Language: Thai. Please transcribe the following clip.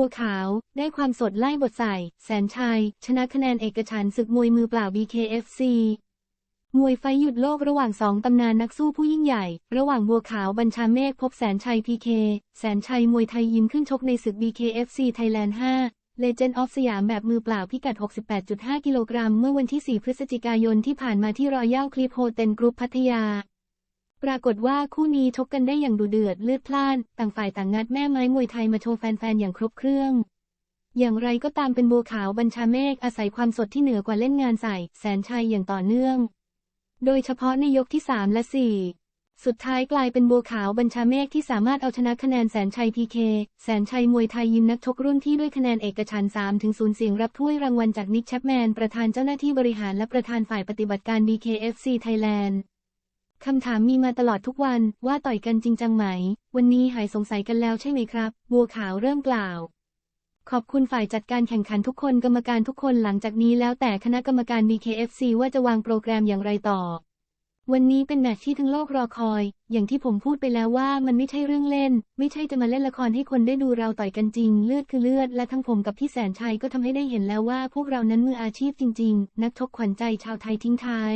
บัวขาว ได้ความสดไล่บทใส่ แสนชัย ชนะคะแนนเอกฉันศึกมวยมือเปล่า BKFC มวยไฟหยุดโลกระหว่างสองตำนานนักสู้ผู้ยิ่งใหญ่ ระหว่างบัวขาวบัญชาเมฆพบแสนชัย PK แสนชัยมวยไทยยิมขึ้นชกในศึก BKFC Thailand 5 Legend of สยามแบบมือเปล่าพิกัด 68.5 กิโลกรัม เมื่อวันที่ 4 พฤศจิกายนที่ผ่านมาที่รอยัลคลิปโฮเทลกรุ๊ปพัทยา ปรากฏว่าคู่นี้ชกกันได้อย่างดุเดือดเลือดพล่าน ต่างฝ่ายต่างงัดแม่ไม้มวยไทยมาโชว์แฟนๆ อย่างครบเครื่อง อย่างไรก็ตามเป็นบัวขาวบัญชาเมฆอาศัยความสดที่เหนือกว่าเล่นงานใส่ แสนชัยอย่างต่อเนื่อง โดยเฉพาะในยกที่ 3 และ 4 สุดท้ายกลายเป็นบัวขาวบัญชาเมฆที่สามารถเอาชนะคะแนนแสนชัยพีเคแสนชัยมวยไทยยิมนักชกรุ่นที่ด้วยคะแนนเอกฉันท์3ถึง0เสียงรับถ้วยรางวัลจากนิกแชปแมนประธานเจ้าหน้าที่บริหารและประธานฝ่ายปฏิบัติการ BKFC Thailand คำถามมีมาตลอดทุกวันว่าต่อยกันจริงจังไหม วันนี้หายสงสัยกันแล้วใช่ไหมครับ บัวขาวเริ่มกล่าว ขอบคุณฝ่ายจัดการแข่งขันทุกคนกรรมการทุกคนหลังจากนี้แล้วแต่คณะกรรมการ BKFC ว่าจะวางโปรแกรมอย่างไรต่อ วันนี้เป็นแมตช์ที่ทั้งโลกรอคอย อย่างที่ผมพูดไปแล้วว่ามันไม่ใช่เรื่องเล่น ไม่ใช่จะมาเล่นละครให้คนได้ดูเราต่อยกันจริง เลือดคือเลือด และทั้งผมกับพี่แสนชัยก็ทำให้ได้เห็นแล้วว่า พวกเรานั้นมืออาชีพจริง ๆ นักชกขวัญใจชาวไทยทิ้งท้าย